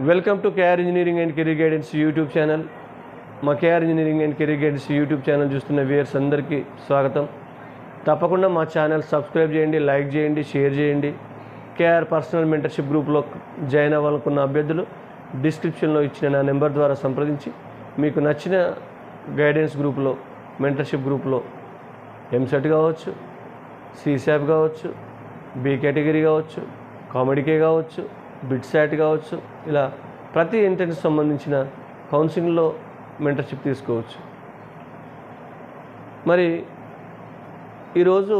Welcome to KR engineering and career guidance YouTube channel మా KR engineering and career guidance YouTube channel చూస్తున్న viewers అందరికీ స్వాగతం. తప్పకుండా మా ఛానల్ సబ్స్క్రైబ్ చేయండి లైక్ చేయండి షేర్ చేయండి. కేఆర్ పర్సనల్ మెంటర్షిప్ గ్రూప్లో జాయిన్ అవ్వాలనుకున్న అభ్యర్థులు డిస్క్రిప్షన్లో ఇచ్చిన నా నెంబర్ ద్వారా సంప్రదించి మీకు నచ్చిన గైడెన్స్ గ్రూప్లో మెంటర్షిప్ గ్రూప్లో ఎంసెట్ కావచ్చు సిసాప్ కావచ్చు బీ కేటగిరీ కావచ్చు కామెడీకే కావచ్చు బిడ్సాట్ కావచ్చు ఇలా ప్రతి ఎంట్రెన్స్ సంబంధించిన కౌన్సిలింగ్లో మెంటర్షిప్ తీసుకోవచ్చు. మరి ఈరోజు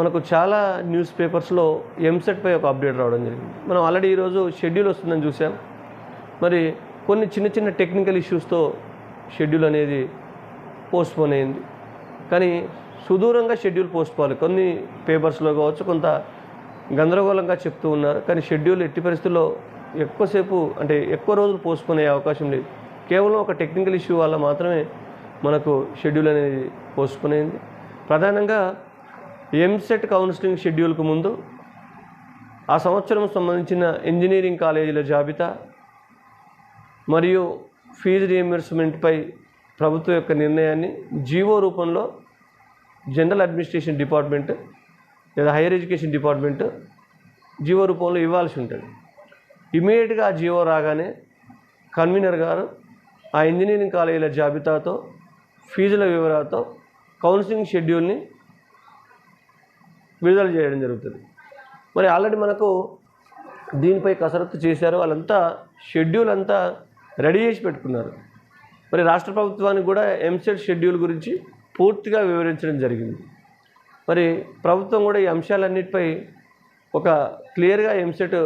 మనకు చాలా న్యూస్ పేపర్స్లో ఎంసెట్పై ఒక అప్డేట్ రావడం జరిగింది. మనం ఆల్రెడీ ఈరోజు షెడ్యూల్ వస్తుందని చూసాం. మరి కొన్ని చిన్న చిన్న టెక్నికల్ ఇష్యూస్తో షెడ్యూల్ అనేది పోస్ట్పోన్ అయింది. కానీ సుదూరంగా షెడ్యూల్ పోస్ట్పోన్ కొన్ని పేపర్స్లో కావచ్చు కొంత గందరగోళంగా చెప్తూ ఉన్నారు. కానీ షెడ్యూల్ ఎట్టి పరిస్థితుల్లో ఎక్కువసేపు అంటే ఎక్కువ రోజులు పోసుకునే అవకాశం లేదు. కేవలం ఒక టెక్నికల్ ఇష్యూ వల్ల మాత్రమే మనకు షెడ్యూల్ అనేది పోసుకునేది. ప్రధానంగా ఎంసెట్ కౌన్సిలింగ్ షెడ్యూల్కు ముందు ఆ సంవత్సరం సంబంధించిన ఇంజనీరింగ్ కాలేజీల జాబితా మరియు ఫీజు రియంబర్స్మెంట్పై ప్రభుత్వం యొక్క నిర్ణయాన్ని జీవో రూపంలో జనరల్ అడ్మినిస్ట్రేషన్ డిపార్ట్మెంట్ లేదా హైయర్ ఎడ్యుకేషన్ డిపార్ట్మెంట్ జీవో రూపంలో ఇవ్వాల్సి ఉంటుంది. ఇమీడియట్గా ఆ జీవో రాగానే కన్వీనర్ గారు ఆ ఇంజనీరింగ్ కాలేజీల జాబితాతో ఫీజుల వివరాలతో కౌన్సిలింగ్ షెడ్యూల్ని విడుదల చేయడం జరుగుతుంది. మరి ఆల్రెడీ మనకు దీనిపై కసరత్తు చేశారు. వాళ్ళంతా షెడ్యూల్ అంతా రెడీ చేసి పెట్టుకున్నారు. మరి రాష్ట్ర ప్రభుత్వానికి కూడా ఎంసెట్ షెడ్యూల్ గురించి పూర్తిగా వివరించడం జరిగింది. మరి ప్రభుత్వం కూడా ఈ అంశాలన్నిటిపై ఒక క్లియర్గా ఎంసెట్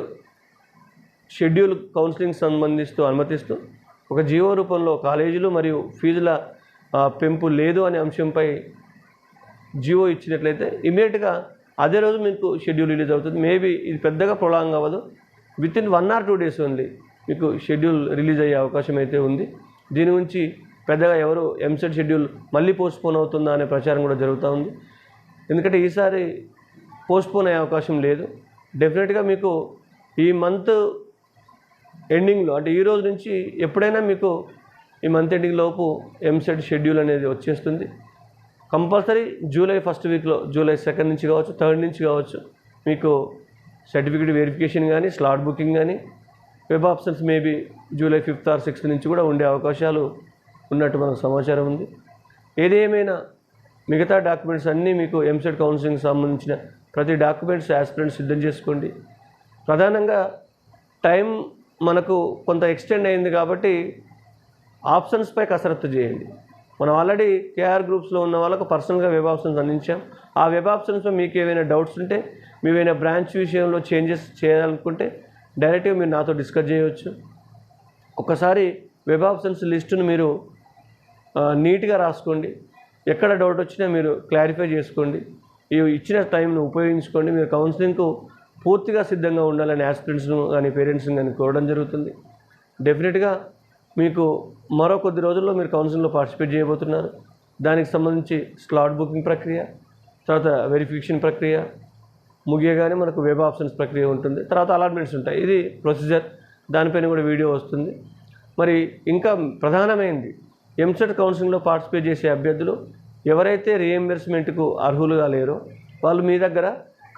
షెడ్యూల్ కౌన్సిలింగ్ సంబంధిస్తూ అనుమతిస్తూ ఒక జీవో రూపంలో కాలేజీలు మరియు ఫీజుల పెంపు లేదు అనే అంశంపై జియో ఇచ్చినట్లయితే ఇమీడియట్గా అదే రోజు మీకు షెడ్యూల్ రిలీజ్ అవుతుంది. మేబీ ఇది పెద్దగా ప్రొలాంగ్ అవ్వదు. With in one or two days only మీకు షెడ్యూల్ రిలీజ్ అయ్యే అవకాశం అయితే ఉంది. దీని గురించి పెద్దగా ఎవరు ఎంసెట్ షెడ్యూల్ మళ్ళీ పోస్ట్పోన్ అవుతుందా అనే ప్రచారం కూడా జరుగుతూ ఉంది. ఎందుకంటే ఈసారి పోస్ట్పోన్ అయ్యే అవకాశం లేదు. డెఫినెట్గా మీకు ఈ మంత్ ఎండింగ్లో అంటే ఈ రోజు నుంచి ఎప్పుడైనా మీకు ఈ మంత్ ఎండింగ్ లోపు ఎంసెట్ షెడ్యూల్ అనేది వచ్చేస్తుంది. కంపల్సరీ జూలై ఫస్ట్ వీక్లో జూలై సెకండ్ నుంచి కావచ్చు థర్డ్ నుంచి కావచ్చు మీకు సర్టిఫికేట్ వెరిఫికేషన్ కానీ స్లాట్ బుకింగ్ కానీ web options maybe July fifth or sixth నుంచి కూడా ఉండే అవకాశాలు ఉన్నట్టు మనకు సమాచారం ఉంది. ఏదేమైనా మిగతా డాక్యుమెంట్స్ అన్నీ మీకు ఎంసెట్ కౌన్సిలింగ్ సంబంధించిన ప్రతి డాక్యుమెంట్స్ యాస్పిరెంట్స్ సిద్ధం చేసుకోండి. ప్రధానంగా టైం మనకు కొంత ఎక్స్టెండ్ అయింది కాబట్టి ఆప్షన్స్పై కసరత్తు చేయండి. మనం ఆల్రెడీ కేఆర్ గ్రూప్స్లో ఉన్న వాళ్ళకు పర్సనల్గా వెబ్ ఆప్షన్స్ అందించాం. ఆ వెబ్ ఆప్షన్స్లో మీకు ఏమైనా డౌట్స్ ఉంటే మేమైనా బ్రాంచ్ విషయంలో చేంజెస్ చేయాలనుకుంటే డైరెక్ట్గా మీరు నాతో డిస్కస్ చేయవచ్చు. ఒకసారి వెబ్ ఆప్షన్స్ లిస్టును మీరు నీట్గా రాసుకోండి. ఎక్కడ డౌట్ వచ్చినా మీరు క్లారిఫై చేసుకోండి. ఈ ఇచ్చిన టైంను ఉపయోగించుకోండి. మీరు కౌన్సిలింగ్కు పూర్తిగా సిద్ధంగా ఉండాలని యాస్పిరెంట్స్ను కానీ పేరెంట్స్ని కానీ కోరడం జరుగుతుంది. డెఫినెట్గా మీకు మరో కొద్ది రోజుల్లో మీరు కౌన్సిలింగ్లో పార్టిసిపేట్ చేయబోతున్నారు. దానికి సంబంధించి స్లాట్ బుకింగ్ ప్రక్రియ తర్వాత వెరిఫికేషన్ ప్రక్రియ ముగియగానే మనకు వెబ్ ఆప్షన్స్ ప్రక్రియ ఉంటుంది. తర్వాత అలాట్మెంట్స్ ఉంటాయి. ఇది ప్రొసీజర్ దానిపైన కూడా వీడియో వస్తుంది. మరి ఇంకా ప్రధానమైంది ఎంసెట్ కౌన్సిలింగ్లో పార్టిసిపేట్ చేసే అభ్యర్థులు ఎవరైతే రీఎంబర్స్మెంట్కు అర్హులుగా లేరో వాళ్ళు మీ దగ్గర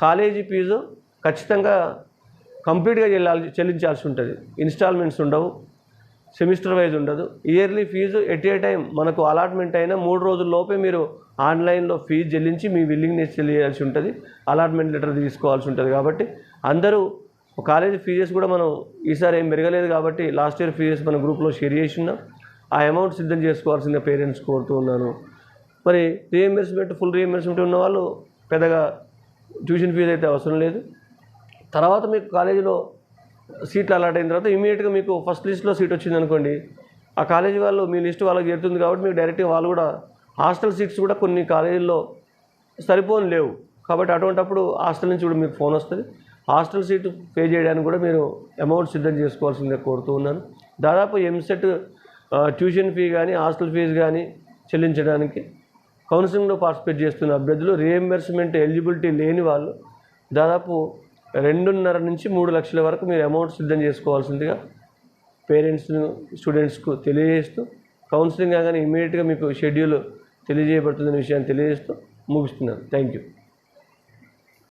కాలేజీ ఫీజు ఖచ్చితంగా కంప్లీట్గా చెల్లాలి చెల్లించాల్సి ఉంటుంది. ఇన్స్టాల్మెంట్స్ ఉండవు సెమిస్టర్ వైజ్ ఉండదు. Yearly fees at a time మనకు అలాట్మెంట్ అయినా మూడు రోజుల లోపే మీరు ఆన్లైన్లో ఫీజు చెల్లించి మీ విల్లింగ్నెస్ చెల్లియాల్సి ఉంటుంది. అలాట్మెంట్ లెటర్ తీసుకోవాల్సి ఉంటుంది కాబట్టి అందరూ కాలేజీ ఫీజెస్ కూడా మనం ఈసారి ఏం పెరగలేదు కాబట్టి లాస్ట్ ఇయర్ ఫీజెస్ మన గ్రూప్లో షేర్ చేసి ఉన్నాం. ఆ అమౌంట్ సిద్ధం చేసుకోవాల్సిన పేరెంట్స్ కోరుతూ ఉన్నాను. మరి రీఎంబర్స్మెంట్ ఫుల్ రీఎంబర్స్మెంట్ ఉన్న వాళ్ళు పెద్దగా ట్యూషన్ ఫీజు అయితే అవసరం లేదు. తర్వాత మీకు కాలేజీలో సీట్లు అలాట్ అయిన తర్వాత ఇమీడియట్గా మీకు ఫస్ట్ లిస్ట్లో సీట్ వచ్చింది అనుకోండి ఆ కాలేజీ వాళ్ళు మీ లిస్ట్ వాళ్ళకి చేరుతుంది కాబట్టి మీకు డైరెక్ట్గా వాళ్ళు కూడా హాస్టల్ సీట్స్ కూడా కొన్ని కాలేజీల్లో సరిపోని లేవు. కాబట్టి అటువంటప్పుడు హాస్టల్ నుంచి కూడా మీకు ఫోన్ వస్తుంది. హాస్టల్ సీటు పే చేయడానికి కూడా మీరు అమౌంట్ సిద్ధం చేసుకోవాల్సిందే కోరుతూ ఉన్నాను. దాదాపు ఎంసెట్ ట్యూషన్ ఫీ కానీ హాస్టల్ ఫీజు కానీ చెల్లించడానికి కౌన్సిలింగ్లో పార్టిసిపేట్ చేస్తున్న అభ్యర్థులు రియంబర్స్మెంట్ ఎలిజిబిలిటీ లేని వాళ్ళు దాదాపు రెండున్నర నుంచి మూడు లక్షల వరకు మీరు అమౌంట్ సిద్ధం చేసుకోవాల్సిందిగా పేరెంట్స్ స్టూడెంట్స్కు తెలియజేస్తూ కౌన్సిలింగ్ కాగానే ఇమీడియట్గా మీకు షెడ్యూల్ తెలియజేయబడుతుందనే విషయాన్ని తెలియజేస్తూ ముగిస్తున్నాను. Thank you